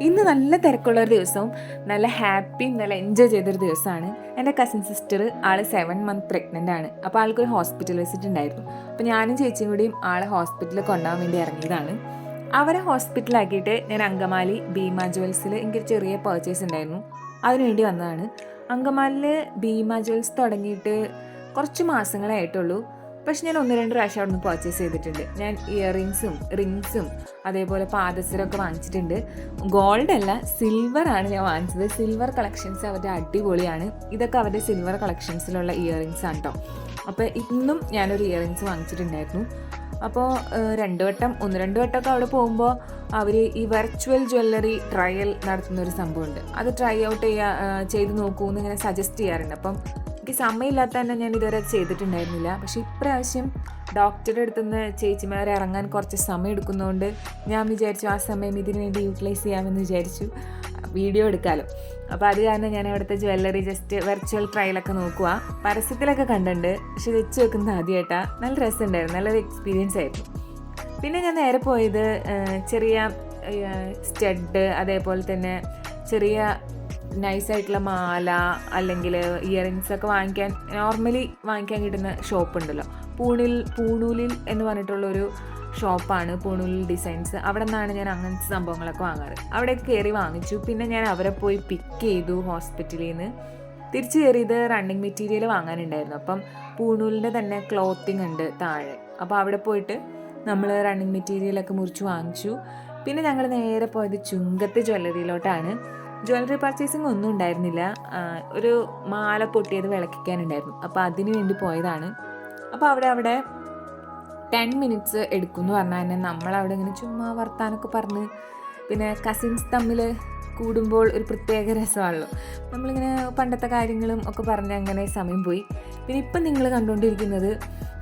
ഇന്ന് നല്ല തിരക്കുള്ള ഒരു ദിവസവും നല്ല ഹാപ്പി നല്ല എൻജോയ് ചെയ്തൊരു ദിവസമാണ്. എന്റെ കസിൻ സിസ്റ്റർ ആൾ സെവൻ മന്ത് പ്രഗ്നന്റ് ആണ്. അപ്പോൾ ആൾക്കൊരു ഹോസ്പിറ്റൽ വിസിറ്റ് ഉണ്ടായിരുന്നു. അപ്പോൾ ഞാനും ചേച്ചിയും കൂടിയും ആളെ ഹോസ്പിറ്റലിൽ കൊണ്ടുപോകാൻ വേണ്ടി ഇറങ്ങിയതാണ്. അവരെ ഹോസ്പിറ്റലാക്കിയിട്ട് ഞാൻ അങ്കമാലി ഭീമ ജുവൽസിൽ എനിക്കൊരു ചെറിയ പർച്ചേസ് ഉണ്ടായിരുന്നു. അതിനുവേണ്ടി വന്നതാണ്. അങ്കമാലിൽ ഭീമ ജുവൽസ് തുടങ്ങിയിട്ട് കുറച്ച് മാസങ്ങളേ ആയിട്ടുള്ളൂ പക്ഷെ ഞാൻ ഒന്ന് രണ്ട് പ്രാവശ്യം അവിടെ നിന്ന് പർച്ചേസ് ചെയ്തിട്ടുണ്ട്. ഞാൻ ഇയറിങ്സും റിങ്സും അതേപോലെ പാദസരമൊക്കെ വാങ്ങിച്ചിട്ടുണ്ട്. ഗോൾഡ് അല്ല സിൽവർ ആണ് ഞാൻ വാങ്ങിച്ചത്. സിൽവർ കളക്ഷൻസ് അവരുടെ അടിപൊളിയാണ്. ഇതൊക്കെ അവരുടെ സിൽവർ കളക്ഷൻസിലുള്ള ഇയറിങ്സ് ആണ് കേട്ടോ അപ്പോൾ ഇന്നും ഞാനൊരു ഇയറിങ്സ് വാങ്ങിച്ചിട്ടുണ്ടായിരുന്നു. അപ്പോൾ രണ്ട് വട്ടം ഒന്ന് രണ്ട് വട്ടമൊക്കെ അവിടെ പോകുമ്പോൾ അവർ ഈ വെർച്വൽ ജ്വല്ലറി ട്രയൽ നടത്തുന്ന ഒരു സംഭവമുണ്ട്. അത് ട്രൈ ഔട്ട് ചെയ്യാ ചെയ്ത് നോക്കൂ എന്ന് ഇങ്ങനെ സജസ്റ്റ് ചെയ്യാറുണ്ട്. അപ്പം എനിക്ക് സമയമില്ലാത്ത തന്നെ ഞാൻ ഇതുവരെ ചെയ്തിട്ടുണ്ടായിരുന്നില്ല. പക്ഷേ ഇപ്രാവശ്യം ഡോക്ടറുടെ അടുത്തുനിന്ന് ചേച്ചിമാരെ ഇറങ്ങാൻ കുറച്ച് സമയം എടുക്കുന്നതുകൊണ്ട് ഞാൻ വിചാരിച്ചു ആ സമയം ഇതിനു വേണ്ടി യൂട്ടിലൈസ് ചെയ്യാമെന്ന് വിചാരിച്ചു. വീഡിയോ എടുക്കാമല്ലോ അപ്പോൾ അത് കാരണം ഞാൻ അവിടുത്തെ ജ്വല്ലറി ജസ്റ്റ് വെർച്വൽ ട്രയലൊക്കെ നോക്കുക പരസ്യത്തിലൊക്കെ കണ്ടിട്ടുണ്ട്. പക്ഷെ വെച്ച് വെക്കുന്നത് ആദ്യമായിട്ടാണ് നല്ല രസമുണ്ടായിരുന്നു. നല്ലൊരു എക്സ്പീരിയൻസ് ആയിരുന്നു. പിന്നെ ഞാൻ നേരെ പോയത് ചെറിയ സ്റ്റഡ് അതേപോലെ തന്നെ ചെറിയ നൈസായിട്ടുള്ള മാല അല്ലെങ്കിൽ ഇയറിങ്സ് ഒക്കെ വാങ്ങിക്കാൻ നോർമലി വാങ്ങിക്കാൻ കിട്ടുന്ന ഷോപ്പ് ഉണ്ടല്ലോ. പൂണിൽ പൂണൂലിൽ എന്ന് പറഞ്ഞിട്ടുള്ളൊരു ഷോപ്പാണ് പൂണൂലിൽ ഡിസൈൻസ് അവിടെ നിന്നാണ് ഞാൻ അങ്ങനത്തെ സംഭവങ്ങളൊക്കെ വാങ്ങാറ്. അവിടെ കയറി വാങ്ങിച്ചു. പിന്നെ ഞാൻ അവരെ പോയി പിക്ക് ചെയ്തു ഹോസ്പിറ്റലിൽ നിന്ന് തിരിച്ചു കയറിയത് റണ്ണിങ് മെറ്റീരിയൽ വാങ്ങാനുണ്ടായിരുന്നു. അപ്പം പൂണൂലിന്റെ തന്നെ ക്ലോത്തിങ് ഉണ്ട് താഴെ. അപ്പോൾ അവിടെ പോയിട്ട് നമ്മൾ റണ്ണിങ് മെറ്റീരിയലൊക്കെ മുറിച്ച് വാങ്ങിച്ചു. പിന്നെ ഞങ്ങൾ നേരെ പോയത് ചുങ്കത്ത് ജ്വല്ലറിയിലോട്ടാണ് ജ്വല്ലറി പർച്ചേസിങ് ഒന്നും ഉണ്ടായിരുന്നില്ല. ഒരു മാല പൊട്ടിയത് വിളക്കിക്കാനുണ്ടായിരുന്നു. അപ്പോൾ അതിന് വേണ്ടി പോയതാണ്. അപ്പോൾ അവിടെ അവിടെ ടെൻ മിനിറ്റ്സ് എടുക്കും എന്ന്. പറഞ്ഞാൽ തന്നെ നമ്മളവിടെ ഇങ്ങനെ ചുമ്മാ വർത്താനൊക്കെ പറഞ്ഞ് പിന്നെ കസിൻസ് തമ്മിൽ കൂടുമ്പോൾ ഒരു പ്രത്യേക രസമാണല്ലോ. നമ്മളിങ്ങനെ പണ്ടത്തെ കാര്യങ്ങളും ഒക്കെ പറഞ്ഞ് അങ്ങനെ സമയം പോയി. പിന്നെ ഇപ്പം നിങ്ങൾ കണ്ടുകൊണ്ടിരിക്കുന്നത്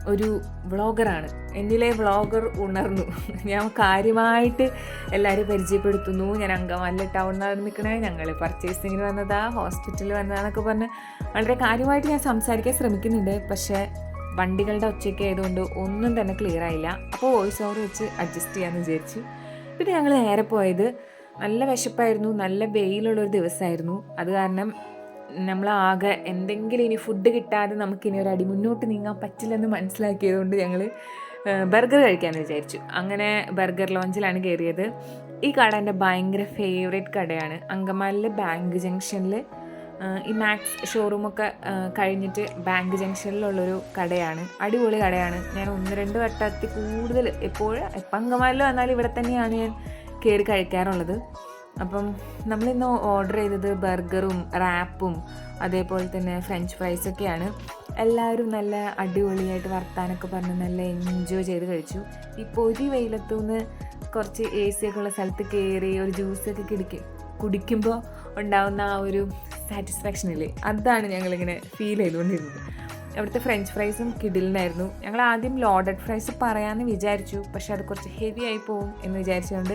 ഒരു വ്ളോഗറാണ്. എന്നിലെ വ്ളോഗർ ഉണർന്നു. ഞാൻ കാര്യമായിട്ട് എല്ലാവരും പരിചയപ്പെടുത്തുന്നു. ഞാൻ അങ്കമാലി ടൗണിലാണ് നിൽക്കണേ ഞങ്ങൾ പർച്ചേസിങ്ങിന് വന്നതാ ഹോസ്പിറ്റലിൽ വന്നതാന്നൊക്കെ പറഞ്ഞ് വളരെ കാര്യമായിട്ട് ഞാൻ സംസാരിക്കാൻ ശ്രമിക്കുന്നുണ്ട്. പക്ഷേ വണ്ടികളുടെ ഒച്ചയൊക്കെ ആയതുകൊണ്ട് ഒന്നും തന്നെ ക്ലിയർ ആയില്ല. അപ്പോൾ വോയിസ് ഓവർ വെച്ച് അഡ്ജസ്റ്റ് ചെയ്യാമെന്ന് വിചാരിച്ചു. പിന്നെ ഞങ്ങൾ നേരെ പോയത് നല്ല വിശപ്പായിരുന്നു. നല്ല വെയിലുള്ളൊരു ദിവസമായിരുന്നു. അത് കാരണം നമ്മളാകെ എന്തെങ്കിലും ഇനി ഫുഡ് കിട്ടാതെ നമുക്കിനി ഒരു അടി മുന്നോട്ട് നീങ്ങാൻ പറ്റില്ലെന്ന് മനസ്സിലാക്കിയതുകൊണ്ട് ഞങ്ങൾ ബർഗർ കഴിക്കാമെന്ന് വിചാരിച്ചു. അങ്ങനെ ബർഗർ ലോഞ്ചിലാണ് കയറിയത്. ഈ കട എന്റെ ഭയങ്കര ഫേവറേറ്റ് കടയാണ്. അങ്കമാലിലെ ബാങ്ക് ജംഗ്ഷനിൽ ഈ മാക്സ് ഷോറൂമൊക്കെ കഴിഞ്ഞിട്ട് ബാങ്ക് ജംഗ്ഷനിലുള്ളൊരു കടയാണ്. അടിപൊളി കടയാണ്. ഞാൻ ഒന്ന് രണ്ട് വട്ടത്തിൽ കൂടുതൽ എപ്പോഴും എപ്പം അങ്കമാലിൽ വന്നാലും ഇവിടെ തന്നെയാണ് ഞാൻ കയറി കഴിക്കാറുള്ളത്. അപ്പം നമ്മളിന്ന് ഓർഡർ ചെയ്തത് ബർഗറും റാപ്പും അതേപോലെ തന്നെ ഫ്രഞ്ച് ഫ്രൈസൊക്കെയാണ് എല്ലാവരും നല്ല അടിപൊളിയായിട്ട് വർത്താനൊക്കെ പറഞ്ഞ് നല്ല എൻജോയ് ചെയ്ത് കഴിച്ചു. ഇപ്പോൾ ഒരു വെയിലത്തുനിന്ന് കുറച്ച് എ സി ഒക്കെ ഉള്ള സ്ഥലത്ത് കയറി ഒരു ജ്യൂസൊക്കെ കിടിക്കും കുടിക്കുമ്പോൾ ഉണ്ടാകുന്ന ആ ഒരു സാറ്റിസ്ഫാക്ഷൻ ഇല്ലേ? അതാണ് ഞങ്ങളിങ്ങനെ ഫീൽ ചെയ്തുകൊണ്ടിരുന്നത്. അവിടുത്തെ ഫ്രഞ്ച് ഫ്രൈസും കിഡിലിനായിരുന്നു ഞങ്ങൾ ആദ്യം ലോഡഡ് ഫ്രൈസ് പറയാമെന്ന് വിചാരിച്ചു. പക്ഷെ അത് കുറച്ച് ഹെവി ആയി പോകും എന്ന് വിചാരിച്ചുകൊണ്ട്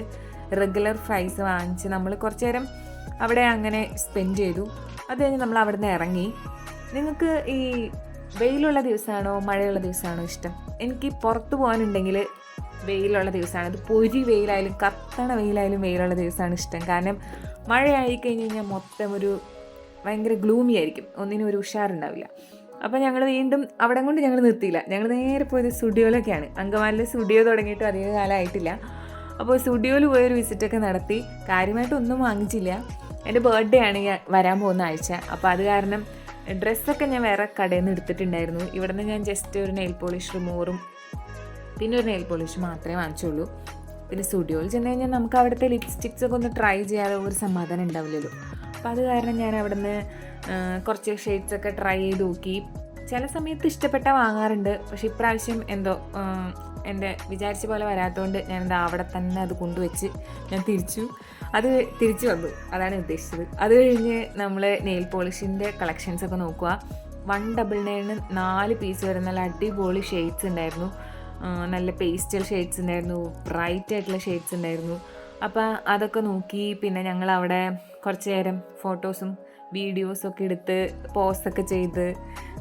റെഗുലർ ഫ്രൈസ് വാങ്ങിച്ച് നമ്മൾ കുറച്ച് നേരം അവിടെ അങ്ങനെ സ്പെൻഡ് ചെയ്തു. അത് കഴിഞ്ഞ് നമ്മൾ അവിടെ നിന്ന് ഇറങ്ങി. നിങ്ങൾക്ക് ഈ വെയിലുള്ള ദിവസമാണോ മഴയുള്ള ദിവസമാണോ ഇഷ്ടം? എനിക്ക് പുറത്ത് പോകാനുണ്ടെങ്കിൽ വെയിലുള്ള ദിവസമാണ്. അത് പൊരി വെയിലായാലും കത്തണ വെയിലായാലും വെയിലുള്ള ദിവസമാണ് ഇഷ്ടം. കാരണം മഴയായി കഴിഞ്ഞ് കഴിഞ്ഞാൽ മൊത്തം ഒരു ഭയങ്കര ഗ്ലൂമി ആയിരിക്കും. ഒന്നിനും ഒരു ഉഷാറുണ്ടാവില്ല. അപ്പോൾ ഞങ്ങൾ വീണ്ടും അവിടെ കൊണ്ട് ഞങ്ങൾ നിർത്തിയില്ല. ഞങ്ങൾ നേരെ പോയത് സ്റ്റുഡിയോയിലൊക്കെയാണ്. അങ്കമാലിന്റെ സ്റ്റുഡിയോ തുടങ്ങിയിട്ട് അധിക കാലമായിട്ടില്ല അപ്പോൾ സ്റ്റുഡിയോയിൽ പോയൊരു വിസിറ്റൊക്കെ നടത്തി. കാര്യമായിട്ട് ഒന്നും വാങ്ങിച്ചില്ല. എന്റെ ബർത്ത്ഡേ ആണ് വരാൻ പോകുന്ന ആഴ്ച. അപ്പോൾ അത് കാരണം ഡ്രസ്സൊക്കെ ഞാൻ വേറെ കടയിൽ നിന്ന് എടുത്തിട്ടുണ്ടായിരുന്നു. ഇവിടെ നിന്ന് ഞാൻ ജസ്റ്റ് ഒരു നെയിൽ പോളിഷ് റിമൂവറും പിന്നെ ഒരു നെയിൽ പോളിഷ് മാത്രമേ വാങ്ങിച്ചുള്ളൂ. പിന്നെ സ്റ്റുഡിയോയിൽ ചെന്ന് കഴിഞ്ഞാൽ നമുക്ക് അവിടുത്തെ ലിപ്സ്റ്റിക്സ് ഒക്കെ ഒന്ന് ട്രൈ ചെയ്യാതെ ഒരു സമാധാനം ഉണ്ടാവില്ലല്ലോ. അപ്പോൾ അത് കാരണം ഞാൻ അവിടെ നിന്ന് കുറച്ച് ഷെയ്ഡ്സൊക്കെ ട്രൈ ചെയ്ത് നോക്കി. ചില സമയത്ത് ഇഷ്ടപ്പെട്ട വാങ്ങാറുണ്ട്. പക്ഷെ ഇപ്രാവശ്യം എന്തോ എന്റെ വിചാരിച്ച പോലെ വരാത്തതുകൊണ്ട് ഞാൻ എന്താ അവിടെ തന്നെ അത് കൊണ്ടുവച്ച് ഞാൻ തിരിച്ചു. അത് തിരിച്ചു വന്നു. അതാണ് ഉദ്ദേശിച്ചത്. അത് കഴിഞ്ഞ് നമ്മൾ നെയിൽ പോളിഷിന്റെ കളക്ഷൻസ് ഒക്കെ നോക്കുക. വൺ ഡബിൾ നയന് നാല് പീസ് വരുന്ന നല്ല അടിപൊളി ഷെയ്ഡ്സ് ഉണ്ടായിരുന്നു. നല്ല പേസ്റ്റൽ ഷെയ്ഡ്സ് ഉണ്ടായിരുന്നു. ബ്രൈറ്റ് ആയിട്ടുള്ള ഷെയ്ഡ്സ് ഉണ്ടായിരുന്നു. അപ്പോൾ അതൊക്കെ നോക്കി പിന്നെ ഞങ്ങൾ അവിടെ കുറച്ച് നേരം ഫോട്ടോസും വീഡിയോസൊക്കെ എടുത്ത് പോസ്റ്റൊക്കെ ചെയ്ത്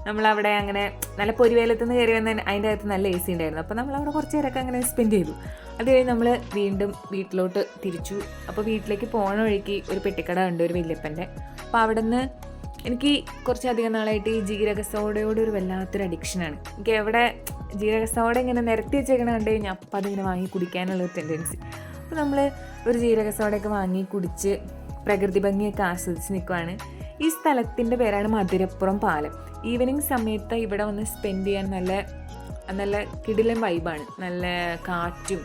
നമ്മളവിടെ അങ്ങനെ നല്ല പൊരിവേലത്ത് നിന്ന് കയറി വന്ന അതിന്റെ അകത്ത് നല്ല എ സി ഉണ്ടായിരുന്നു. അപ്പോൾ നമ്മളവിടെ കുറച്ച് നേരമൊക്കെ അങ്ങനെ സ്പെൻഡ് ചെയ്തു. അത് കഴിഞ്ഞ് നമ്മൾ വീണ്ടും വീട്ടിലോട്ട് തിരിച്ചു. അപ്പോൾ വീട്ടിലേക്ക് പോകണ വഴിക്ക് ഒരു പെട്ടിക്കട ഉണ്ട് ഒരു വല്യപ്പന്റെ. അപ്പോൾ അവിടെ നിന്ന് എനിക്ക് കുറച്ചധികം നാളായിട്ട് ഈ ജീരക സോഡയോട് ഒരു വല്ലാത്തൊരു അഡിക്ഷനാണ് എനിക്ക് എവിടെ ജീരക സോഡ ഇങ്ങനെ നിരത്തി വെച്ചേക്കണ കണ്ടു കഴിഞ്ഞാൽ അപ്പം അതിങ്ങനെ വാങ്ങി കുടിക്കാനുള്ള ഒരു ടെൻഡൻസി അപ്പോൾ നമ്മൾ ഒരു ജീരക സോഡയൊക്കെ വാങ്ങി കുടിച്ച് പ്രകൃതി ഭംഗിയൊക്കെ ആസ്വദിച്ച് നിൽക്കുവാണ് ഈ സ്ഥലത്തിന്റെ പേരാണ് മധുരപ്പുറം പാലം. ഈവനിങ് സമയത്ത് ഇവിടെ വന്ന് സ്പെൻഡ് ചെയ്യാൻ നല്ല നല്ല കിടിലൻ വൈബാണ് നല്ല കാറ്റും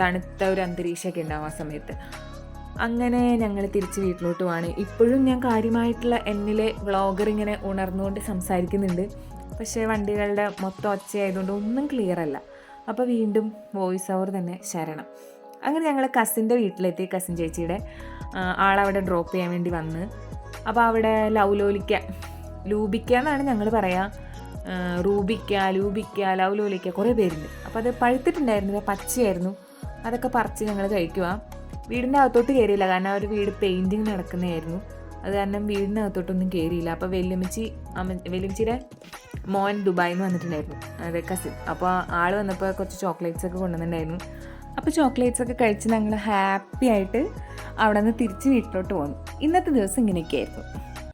തണുത്ത ഒരു അന്തരീക്ഷമൊക്കെ ഉണ്ടാവും ആ സമയത്ത്. അങ്ങനെ ഞങ്ങൾ തിരിച്ച് വീട്ടിലോട്ട് പോവാണ്. ഇപ്പോഴും ഞാൻ കാര്യമായിട്ടുള്ള എന്നിലെ വ്ളോഗർ ഇങ്ങനെ ഉണർന്നുകൊണ്ട് സംസാരിക്കുന്നുണ്ട്. പക്ഷേ വണ്ടികളുടെ മൊത്തം ഒച്ചയായതുകൊണ്ട് ഒന്നും ക്ലിയർ അല്ല. അപ്പോൾ വീണ്ടും വോയിസ് ഓവർ തന്നെ ശരണം. അങ്ങനെ ഞങ്ങൾ കസിന്റെ വീട്ടിലെത്തി കസിൻ ചേച്ചിയുടെ. ആളവിടെ ഡ്രോപ്പ് ചെയ്യാൻ വേണ്ടി വന്ന്. അപ്പോൾ അവിടെ ലൗലോലിക്ക ലൂബിക്ക എന്നാണ് ഞങ്ങൾ പറയാ. ആ, റൂബിക്ക ലൂബിക്ക ലൗലോലിക്ക കുറേ പേരുണ്ട്. അപ്പോൾ അത് പഴുത്തിട്ടുണ്ടായിരുന്നില്ല പച്ചയായിരുന്നു. അതൊക്കെ പറിച്ച് ഞങ്ങൾ കഴിക്കുക വീടിന്റെ അകത്തോട്ട് കയറിയില്ല കാരണം ഒരു വീട് പെയിന്റിങ് നടക്കുന്നതായിരുന്നു. അത് കാരണം വീടിന്റെ അകത്തോട്ടൊന്നും കയറിയില്ല അപ്പോൾ വെല്ലുമിച്ചി അമ്മ വെല്ലുമിച്ചിയുടെ മോൻ ദുബായിൽ നിന്ന് വന്നിട്ടുണ്ടായിരുന്നു അതെ കസിൻ. അപ്പോൾ ആൾ വന്നപ്പോൾ കുറച്ച് ചോക്ലേറ്റ്സ് ഒക്കെ കൊണ്ടുവന്നിട്ടുണ്ടായിരുന്നു. അപ്പോൾ ചോക്ലേറ്റ്സ് ഒക്കെ കഴിച്ച് ഞങ്ങൾ ഹാപ്പി ആയിട്ട് അവിടെ നിന്ന് തിരിച്ച് വീട്ടിലോട്ട് പോന്നു. ഇന്നത്തെ ദിവസം ഇങ്ങനെയൊക്കെയായിരുന്നു.